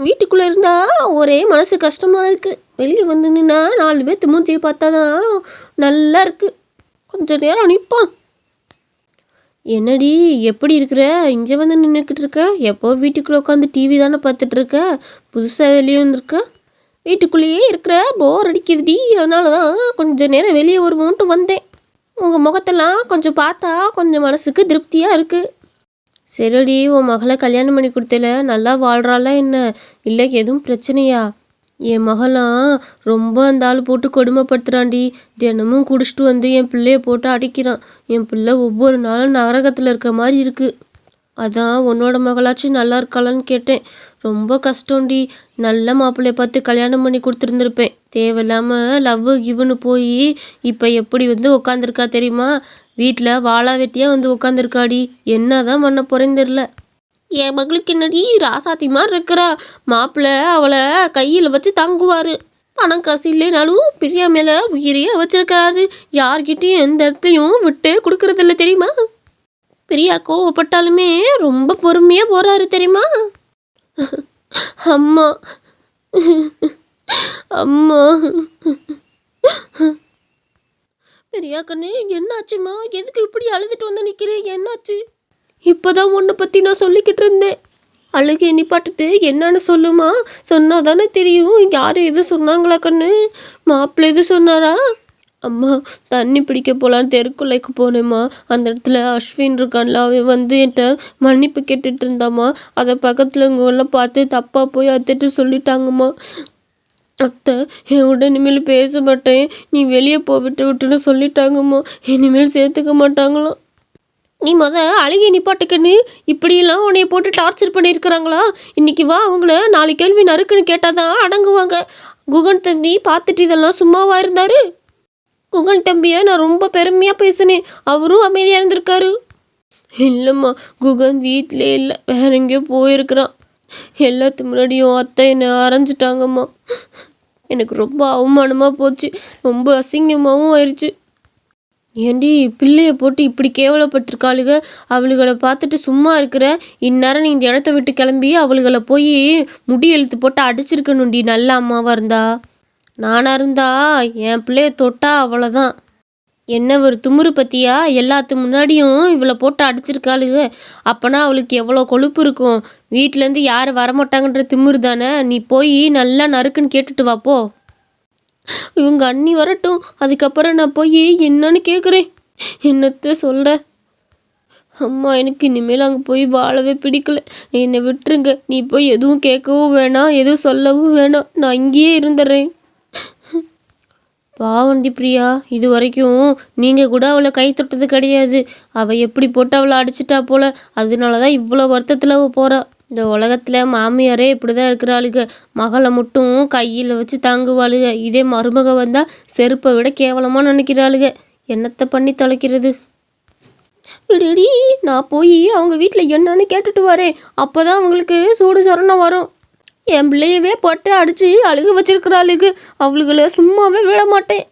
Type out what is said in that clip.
வீட்டுக்குள்ளே இருந்தால் ஒரே மனசு கஷ்டமாக இருக்குது வெளியே வந்து நின்னா நாலு பேர்த்து மூஞ்சியை பார்த்தா தான் நல்லா இருக்குது கொஞ்சம் நேரம் நிற்பான் என்னடி எப்படி இருக்கிற? இங்கே வந்து நின்றுக்கிட்டு இருக்க? எப்போ வீட்டுக்குள்ளே உட்காந்து டிவி தானே பார்த்துட்ருக்க புதுசாக வெளியே வந்திருக்க? வீட்டுக்குள்ளேயே இருக்கிற? போர் அடிக்குதுடி. அதனால தான் கொஞ்ச நேரம் வெளியே வருவோன்ட்டு வந்தேன். உங்கள் முகத்தெல்லாம் கொஞ்சம் பார்த்தா கொஞ்சம் மனசுக்கு திருப்தியாக இருக்குது சரிடி உன் மகளை கல்யாணம் பண்ணி கொடுத்தல நல்லா வாழ்கிறாளா என்ன? இல்லை எதுவும் பிரச்சனையா? என் மகளாம் ரொம்ப அந்த ஆள் போட்டு கொடுமைப்படுத்துகிறான்டி தினமும் குடிச்சிட்டு வந்து என் பிள்ளைய போட்டு அடிக்கிறான். என் பிள்ளை ஒவ்வொரு நாளும் நரகத்தில் இருக்க மாதிரி இருக்குது அதான் உன்னோட மகளாச்சும் நல்லா இருக்காளான்னு கேட்டேன். ரொம்ப கஷ்டம்டி. நல்ல மாப்பிள்ளைய பார்த்து கல்யாணம் பண்ணி கொடுத்துருந்துருப்பேன். தேவையில்லாமல் லவ் கிவ்னு போய் இப்போ எப்படி வந்து உக்காந்துருக்கா தெரியுமா? வீட்டில் வாழா வெட்டியாக வந்து உட்காந்துருக்காடி என்ன தான் பண்ண போகிறேன்னு தெரில என் மகளுக்கு என்னடி ராசாத்தி மாதிரி இருக்கிறா. மாப்பிள்ளை அவளை கையில் வச்சு தாங்குவார். பணம் காசு இல்லைனாலும் பிரியா மேலே உயிரையே வச்சிருக்காரு. யார்கிட்டையும் எந்த இடத்தையும் விட்டு கொடுக்கறதில்ல தெரியுமா? பிரியா கோவப்பட்டாலுமே ரொம்ப பொறுமையாக போகிறாரு தெரியுமா? அம்மா. அம்மா. பெரியா கண்ணே என்னாச்சும்மா? எதுக்கு இப்படி அழுதுட்டு வந்து நிற்கிறேன் என்னாச்சு? இப்போதான் உன்னை பற்றி நான் சொல்லிக்கிட்டு இருந்தேன். அழுகை நிப்பாட்டுட்டு என்னன்னு சொல்லுமா? சொன்னால் தானே தெரியும். யார் எதுவும் சொன்னாங்களா கண்ணு? மாப்பிள்ளை எதுவும் சொன்னாரா? அம்மா தண்ணி பிடிக்க போகலான்னு தெருக்குள்ளைக்கு போனேம்மா. அந்த இடத்துல அஸ்வின் இருக்கான்ல அவன் வந்து என்கிட்ட மன்னிப்பு கேட்டுட்டு இருந்தாம்மா. அதை பக்கத்தில் இவங்கெல்லாம் பார்த்து தப்பாக போய் அத்துட்டு சொல்லிட்டாங்கம்மா. அத்தை என் இனிமேல் பேச மாட்டேன். நீ வெளியே போ விட்டு விட்டுன்னு சொல்லிட்டாங்கம்மா. இனிமேல் சேர்த்துக்க மாட்டாங்களாம். நீ முத அழுகி நிப்பாட்டுக்குன்னு இப்படியெல்லாம் உன்னைய போட்டு டார்ச்சர் பண்ணியிருக்கிறாங்களா? இன்னைக்கு வா அவங்கள நாலு கேள்வி நறுக்குன்னு கேட்டால் தான் அடங்குவாங்க. குகன் தம்பி பார்த்துட்டு இதெல்லாம் சும்மாவாக இருந்தாரு? குகன் தம்பியை நான் ரொம்ப பெருமையாக பேசினேன். அவரும் அமைதியாக இருந்திருக்காரு. இல்லைம்மா குகன் வீட்டிலே இல்லை வேற எங்கேயோ போயிருக்கிறான். எல்லாத்து முன்னாடியும் அத்தை என்னை அரைஞ்சிட்டாங்கம்மா. எனக்கு ரொம்ப அவமானமாக போச்சு. ரொம்ப அசிங்கமாகவும் ஆயிடுச்சு ஏண்டி பிள்ளையை போட்டு இப்படி கேவலப்படுத்திருக்காளுக? அவளுகளை பார்த்துட்டு சும்மா இருக்கிற இந்நேரம் நீ இந்த இடத்த விட்டு கிளம்பி அவளுகளை போய் முடி எழுத்து போட்டு அடிச்சிருக்கணும்டி நல்ல அம்மாவாக இருந்தா? நானாக இருந்தா என் பிள்ளைய தொட்டா அவ்வளோதான் என்ன ஒரு துமுறு பற்றியா எல்லாத்து முன்னாடியும் இவளை போட்டு அடிச்சிருக்காளுக. அப்போனா அவளுக்கு எவ்வளோ கொழுப்பு இருக்கும்? வீட்டிலேருந்து யார் வரமாட்டாங்கன்ற திமிரு தானே நீ போய் நல்லா நறுக்குன்னு கேட்டுட்டு வா போ. இவங்க அண்ணி வரட்டும். அதுக்கப்புறம் நான் போய் என்னன்னு கேட்குறேன் என்னத்த சொல்கிற அம்மா எனக்கு இனிமேல் அங்கே போய் வாழவே பிடிக்கல. என்னை விட்டுருங்க. நீ போய் எதுவும் கேட்கவும் வேணாம் எதுவும் சொல்லவும் வேணாம். நான் இங்கேயே இருந்துடுறேன் பாவண்டி பிரியா இது வரைக்கும் நீங்கள் கூட அவளை கை தொட்டது கிடையாது. அவள் எப்படி போட்டு அவளை அடிச்சிட்டா போல? அதனால தான் இவ்வளோ வருத்தத்தில் அவள் போகிறா இந்த உலகத்தில் மாமியாரே இப்படி தான் இருக்கிறாளுங்க மகளை மட்டும் கையில் வச்சு தாங்குவாளுக. இதே மருமக வந்தால் செருப்பை விட கேவலமாக நினைக்கிறாளுங்க என்னத்தை பண்ணி தொலைக்கிறது? இடி நான் போய் அவங்க வீட்டில் என்னன்னு கேட்டுட்டு வரேன். அப்போ தான் அவங்களுக்கு சூடு சரணம் வரும். என் பிள்ளையவே போட்டு அடித்து அழுக வச்சிருக்கிறாளுக்கு. அவளுகளை சும்மாவே விட மாட்டேன்